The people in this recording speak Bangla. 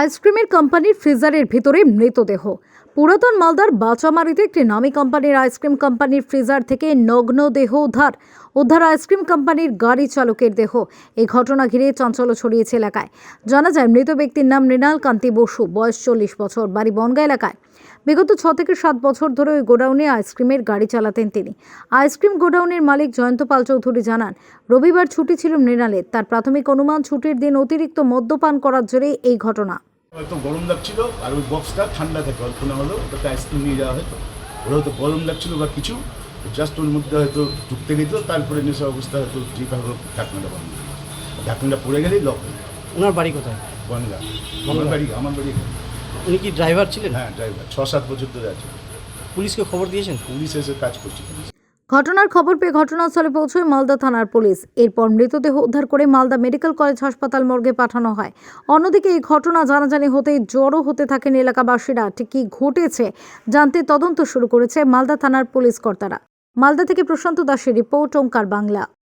আইসক্রিমের কোম্পানির ফ্রিজারের ভিতরে মৃতদেহ। পুরাতন মালদার বাচামারিতে একটি নামী কোম্পানির আইসক্রিম কোম্পানির ফ্রিজার থেকে নগ্ন দেহ উদ্ধার। উদ্ধার আইসক্রিম কোম্পানির গাড়ি চালকের দেহ। এই ঘটনা ঘিরে চঞ্চল ছড়িয়েছে এলাকায়। জানা যায়, মৃত ব্যক্তির নাম মৃণাল কান্তি বসু, বয়স চল্লিশ বছর, বাড়ি বনগা এলাকায়। বিগত ছ থেকে সাত বছর ধরে ওই গোডাউনে আইসক্রিমের গাড়ি চালাতেন তিনি। আইসক্রিম গোডাউনের মালিক জয়ন্ত পাল চৌধুরী জানান, রবিবার ছুটি ছিল মৃণালের। তার প্রাথমিক অনুমান, ছুটির দিন অতিরিক্ত মদ্যপান করার জেরে এই ঘটনা। হয়তো গরম লাগছিল, আর ওই বক্সটা ঠান্ডা থাকে, অল্প না হলেও ওটাতে আইসক্রিম নিয়ে যাওয়া হয়তো ওরা হয়তো গরম লাগছিল বা কিছু জাস্ট ওর মধ্যে হয়তো ঢুকতে গেছিল তারপরে নেশা অবস্থা হয়তো ঠিকভাবে ঢাকনাটা বন্ধ ঢাকনাটা পড়ে গেলেই লক হয়ে যায়। ওনার বাড়ি কোথায়? বনগা আমার বাড়ি আমার বাড়ি উনি কি ড্রাইভার ছিলেন? হ্যাঁ ড্রাইভার ছ সাত বছর ধরে আছে। পুলিশকে খবর দিয়েছেন? পুলিশ এসে কাজ করছে। ঘটনার খবর পেয়ে ঘটনাস্থলে পৌঁছয় মালদা থানার পুলিশ। এরপর মৃতদেহ উদ্ধার করে মালদা মেডিকেল কলেজ হাসপাতাল মর্গে পাঠানো হয়। অন্যদিকে এই ঘটনা জানাজানি হতেই জড়ো হতে থাকেন এলাকাবাসীরা। ঠিক কী ঘটেছে জানতে তদন্ত শুরু করেছে মালদা থানার পুলিশ কর্তারা। মালদা থেকে প্রশান্ত দাসের রিপোর্ট ওঙ্কার বাংলা।